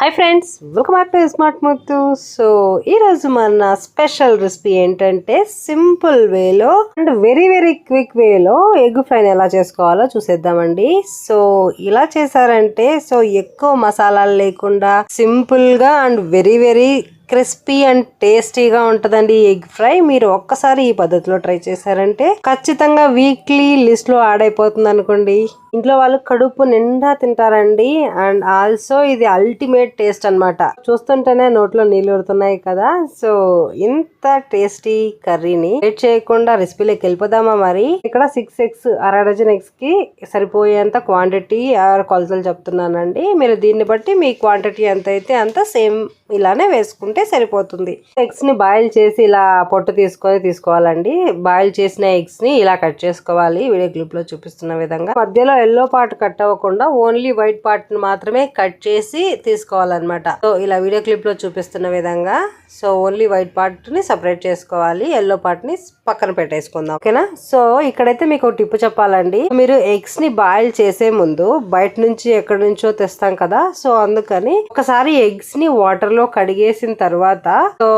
Hi friends welcome back to smart Muthu so ఈరోజు మన special recipe ఏంటంటే simple వేలో అండ్ వెరీ వెరీ క్విక్ వేలో ఎగ్ ఫ్రైని ఎలా చేసుకోవాలో చూసేద్దామండి. సో ఇలా చేశారంటే సో ఎక్కువ మసాలాలు లేకుండా సింపుల్గా and very very crispy and టేస్టీగా ఉంటుందండి ఎగ్ ఫ్రై మీరు ఒక్కసారి ఈ పద్ధతిలో ట్రై చేశారంటే ఖచ్చితంగా వీక్లీ లిస్ట్లో యాడ్ అయిపోతుంది అనుకోండి ఇంట్లో వాళ్ళు కడుపు నిండా తింటారండి. అండ్ ఆల్సో ఇది అల్టిమేట్ టేస్ట్ అన్నమాట. చూస్తుంటేనే నోట్లో నీళ్ళు ఊరుతున్నాయి కదా. సో ఇంత టేస్టీ కర్రీని వెయిట్ చేయకుండా రెసిపీలోకి వెళ్ళిపోదామా మరి? ఇక్కడ సిక్స్ ఎగ్స్ అర డజన్ ఎగ్స్కి సరిపోయేంత క్వాంటిటీ ఆరు కొలతలు చెప్తున్నానండి. మీరు దీన్ని బట్టి మీ క్వాంటిటీ ఎంత అయితే అంత సేమ్ ఇలానే వేసుకుంటే సరిపోతుంది. ఎగ్స్ని బాయిల్ చేసి ఇలా పొట్టు తీసుకొని తీసుకోవాలండి. బాయిల్ చేసిన ఎగ్స్ని ఇలా కట్ చేసుకోవాలి. వీడియో క్లిప్లో చూపిస్తున్న విధంగా. మధ్యలో ఎల్లో పార్ట్ కట్ అవ్వకుండా ఓన్లీ వైట్ పార్ట్ మాత్రమే కట్ చేసి తీసుకోవాలన్నమాట. సో ఇలా వీడియో క్లిప్లో చూపిస్తున్న విధంగా సో ఓన్లీ వైట్ పార్ట్ని సపరేట్ చేసుకోవాలి ఎల్లో పార్ట్ని పక్కన పెట్టేసుకుందాం. ఓకేనా? సో ఇక్కడైతే మీకు టిప్పు టిప్ చెప్పాలండి. మీరు ఎగ్స్ని బాయిల్ చేసే ముందు బయట నుంచి ఎక్కడి నుంచో తెస్తాం కదా సో అందుకని ఒకసారి ఎగ్స్ని వాటర్లో కడిగేసిన తర్వాత సో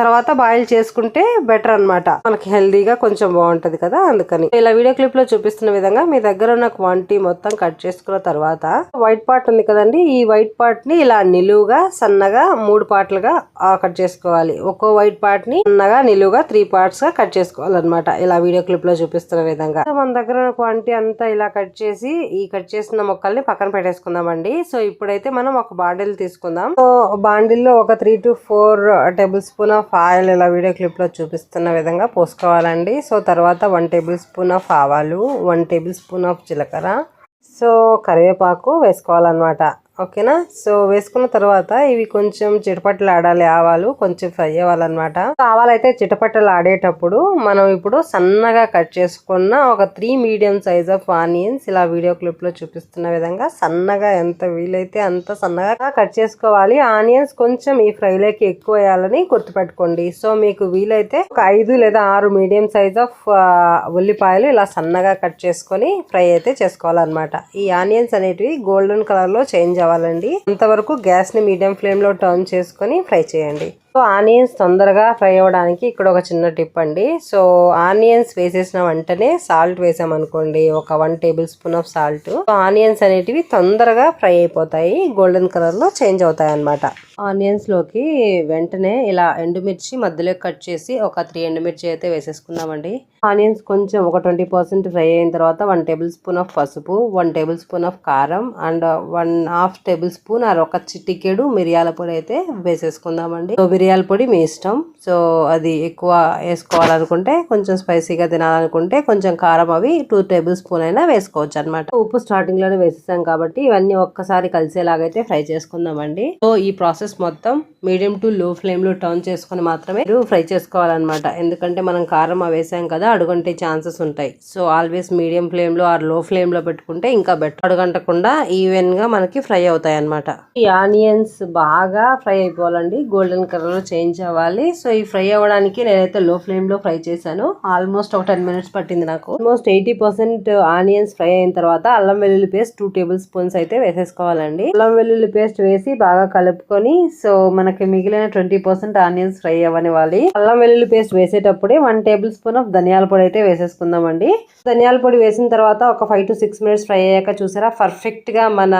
తర్వాత బాయిల్ చేసుకుంటే బెటర్ అన్నమాట. మనకి హెల్దీగా కొంచెం బాగుంటది కదా అందుకని. ఇలా వీడియో క్లిప్లో చూపిస్తున్న విధంగా మీ దగ్గర ఉన్న క్వాంటిటీ మొత్తం కట్ చేసుకున్న తర్వాత వైట్ పార్ట్ ఉంది కదండి ఈ వైట్ పార్ట్ని ఇలా నిలువుగా సన్నగా మూడు పార్ట్లుగా కట్ చేసుకోవాలి. ఒక్కో వైట్ పార్ట్ని సన్నగా నిలువుగా త్రీ పార్ట్స్గా కట్ చేసుకోవాలన్నమాట. ఇలా వీడియో క్లిప్లో చూపిస్తున్న విధంగా. మన దగ్గర క్వాంటిటీ అంతా ఇలా కట్ చేసి ఈ కట్ చేసిన మొక్కల్ని పక్కన పెట్టేసుకుందామండి. సో ఇప్పుడైతే మనం ఒక బాండిల్ తీసుకుందాం. సో బాండిల్లో ఒక three to four tablespoon of oil ఇలా వీడియో క్లిప్లో చూపిస్తున్న విధంగా పోసుకోవాలండి. సో తర్వాత వన్ టేబుల్ స్పూన్ ఆఫ్ ఆవాలు వన్ టేబుల్ స్పూన్ ఆఫ్ జీలకర్ర సో కరివేపాకు వేసుకోవాలన్నమాట. ఓకేనా? సో వేసుకున్న తర్వాత ఇవి కొంచెం చిటపట్టలు ఆడాలి ఆవాలు. కొంచెం ఫ్రై అవ్వాలన్నమాట. ఆవాలైతే చిటపట్టలు ఆడేటప్పుడు మనం ఇప్పుడు సన్నగా కట్ చేసుకున్న ఒక three medium size of onions ఇలా వీడియో క్లిప్లో చూపిస్తున్న విధంగా సన్నగా ఎంత వీలైతే అంత సన్నగా కట్ చేసుకోవాలి. ఆనియన్స్ కొంచెం ఈ ఫ్రైలోకి ఎక్కువ వేయాలని గుర్తుపెట్టుకోండి. సో మీకు వీలైతే ఒక ఐదు లేదా ఆరు మీడియం సైజ్ ఆఫ్ ఉల్లిపాయలు ఇలా సన్నగా కట్ చేసుకొని ఫ్రై అయితే చేసుకోవాలన్నమాట. ఈ ఆనియన్స్ అనేటివి గోల్డెన్ కలర్లో చేంజ్ కావాలండి. అంతవరకు గ్యాస్ని మీడియం ఫ్లేమ్లో టర్న్ చేసుకొని ఫ్రై చేయండి. సో ఆనియన్స్ తొందరగా ఫ్రై అవ్వడానికి ఇక్కడ ఒక చిన్న టిప్ అండి. సో ఆనియన్స్ వేసేసిన వెంటనే సాల్ట్ వేసామనుకోండి ఒక one tablespoon of salt. So onions అనేటివి తొందరగా ఫ్రై అయిపోతాయి గోల్డెన్ కలర్లో చేంజ్ అవుతాయి అన్నమాట ఆనియన్స్లోకి వెంటనే ఇలా ఎండుమిర్చి మధ్యలో కట్ చేసి ఒక త్రీ ఎండుమిర్చి అయితే వేసేసుకుందామండి. ఆనియన్స్ కొంచెం ఒక ట్వంటీ పర్సెంట్ ఫ్రై అయిన తర్వాత వన్ టేబుల్ స్పూన్ ఆఫ్ పసుపు వన్ టేబుల్ స్పూన్ ఆఫ్ కారం and one half tablespoon or ఒక చిటికెడు మిరియాల పొడి అయితే వేసేసుకుందామండి. మిరియాల పొడి మీ ఇష్టం. సో అది ఎక్కువ వేసుకోవాలనుకుంటే కొంచెం స్పైసీగా తినాలనుకుంటే కొంచెం కారం అవి టూ టేబుల్ స్పూన్ అయినా వేసుకోవచ్చు అనమాట ఉప్పు స్టార్టింగ్లోనే వేసేసాం కాబట్టి ఇవన్నీ ఒక్కసారి కలిసేలాగైతే ఫ్రై చేసుకుందామండి. సో ఈ ప్రాసెస్ మొత్తం మీడియం టు లో ఫ్లేమ్లో టర్న్ చేసుకొని మాత్రమే ఫ్రై చేసుకోవాలన్నమాట. ఎందుకంటే మనం కారం అవి వేసాం కదా అడుగంటే ఛాన్సెస్ ఉంటాయి. సో ఆల్వేస్ మీడియం ఫ్లేమ్లో ఆర్లో ఫ్లేమ్లో పెట్టుకుంటే ఇంకా బెటర్. అడుగంటకుండా ఈవెన్గా మనకి ఫ్రై అవుతాయి అనమాట ఈ ఆనియన్స్ బాగా ఫ్రై అయిపోవాలండి. గోల్డెన్ కలర్ లో చేంజ్ అవ్వాలి. సో ఈ ఫ్రై అవ్వడానికి నేనైతే లో ఫ్లేమ్లో ఫ్రై చేశాను. ఆల్మోస్ట్ ఒక టెన్ మినిట్స్ పట్టింది నాకు. Almost eighty percent onions fry అయిన తర్వాత అల్లం వెల్లుల్లి పేస్ట్ టూ టేబుల్ స్పూన్స్ అయితే వేసేసుకోవాలండి. అల్లం వెల్లుల్లి పేస్ట్ వేసి బాగా కలుపుకొని సో మనకి మిగిలిన ట్వంటీ పర్సెంట్ ఆనియన్స్ ఫ్రై అవ్వనివ్వాలి. అల్లం వెల్లుల్లి పేస్ట్ వేసేటప్పుడే వన్ టేబుల్ స్పూన్ ఆఫ్ ధనియాల పొడి అయితే వేసేసుకుందామండి. ధనియాల పొడి వేసిన తర్వాత ఒక five to six minutes fry అయ్యాక చూసారా పర్ఫెక్ట్గా మన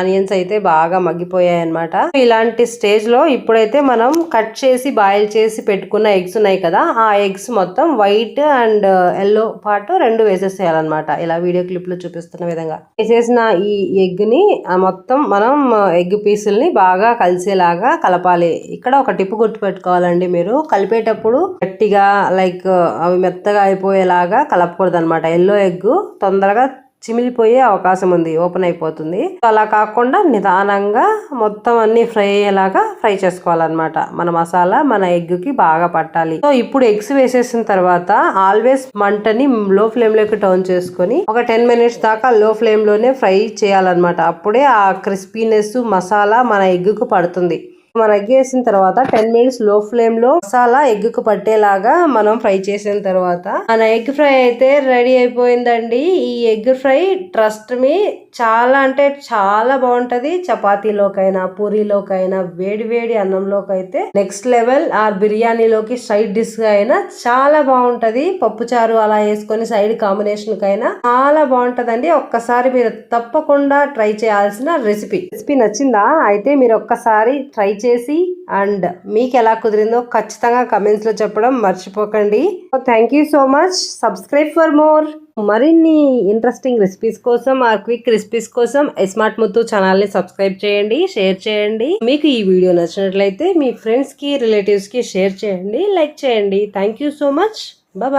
ఆనియన్స్ అయితే బాగా మగ్గిపోయాయి అనమాట ఇలాంటి స్టేజ్లో ఇప్పుడైతే మనం కట్ చేసి బాయిల్ చేసి పెట్టుకున్న ఎగ్స్ ఉన్నాయి కదా ఆ ఎగ్స్ మొత్తం వైట్ అండ్ uh, ఎల్లో పాటు రెండు వేసేసేయాలన్నమాట. ఇలా వీడియో క్లిప్లో చూపిస్తున్న విధంగా. వేసేసిన ఈ ఎగ్ని ఆ మొత్తం మనం uh, ఎగ్ పీసుల్ని బాగా కలిసేలాగా కలపాలి. ఇక్కడ ఒక టిప్ గుర్తుపెట్టుకోవాలండి మీరు. కలిపేటప్పుడు గట్టిగా లైక్ uh, అవి మెత్తగా అయిపోయేలాగా కలపకూడదు అనమాట ఎల్లో ఎగ్ తొందరగా చిమిలిపోయే అవకాశం ఉంది ఓపెన్ అయిపోతుంది. అలా కాకుండా నిదానంగా మొత్తం అన్ని ఫ్రై అయ్యేలాగా ఫ్రై చేసుకోవాలన్నమాట. మన మసాలా మన ఎగ్కి బాగా పట్టాలి. సో ఇప్పుడు ఎగ్స్ వేసేసిన తర్వాత ఆల్వేస్ మంటని లో ఫ్లేమ్లోకి టర్న్ చేసుకొని ఒక టెన్ మినిట్స్ దాకా లో ఫ్లేమ్లోనే ఫ్రై చేయాలన్నమాట. అప్పుడే ఆ క్రిస్పీనెస్ మసాలా మన ఎగ్కు పడుతుంది. మనం ఎగ్ వేసిన తర్వాత టెన్ మినిట్స్లో ఫ్లేమ్లో మసాలా ఎగ్కు పట్టేలాగా మనం ఫ్రై చేసిన తర్వాత మన ఎగ్ ఫ్రై అయితే రెడీ అయిపోయిందండి. ఈ ఎగ్ ఫ్రై ట్రస్ట్ మీ చాలా అంటే చాలా బాగుంటది. చపాతీలోకైనా పూరీలోకైనా వేడి వేడి అన్నంలోకి అయితే నెక్స్ట్ లెవెల్ ఆర్ బిర్యానీలోకి సైడ్ డిష్గా అయినా చాలా బాగుంటది. పప్పుచారు అలా వేసుకొని సైడ్ కాంబినేషన్ కైనా చాలా బాగుంటదండి. ఒక్కసారి మీరు తప్పకుండా ట్రై చేయాల్సిన రెసిపీ రెసిపీ నచ్చిందా? అయితే మీరు ఒక్కసారి ట్రై చేసి అండ్ మీకు ఎలా కుదిరిందో ఖచ్చితంగా కమెంట్స్లో చెప్పడం మర్చిపోకండి. Thank you so much subscribe for more మరిన్ని ఇంట్రెస్టింగ్ రెసిపీస్ కోసం ఆ క్విక్ రెసిపీస్ కోసం ఎస్మార్ట్ ముత్తు ఛానల్ని సబ్స్క్రైబ్ చేయండి షేర్ చేయండి. మీకు ఈ వీడియో నచ్చినట్లయితే మీ ఫ్రెండ్స్కి రిలేటివ్స్కి షేర్ చేయండి లైక్ చేయండి. Thank you so much bye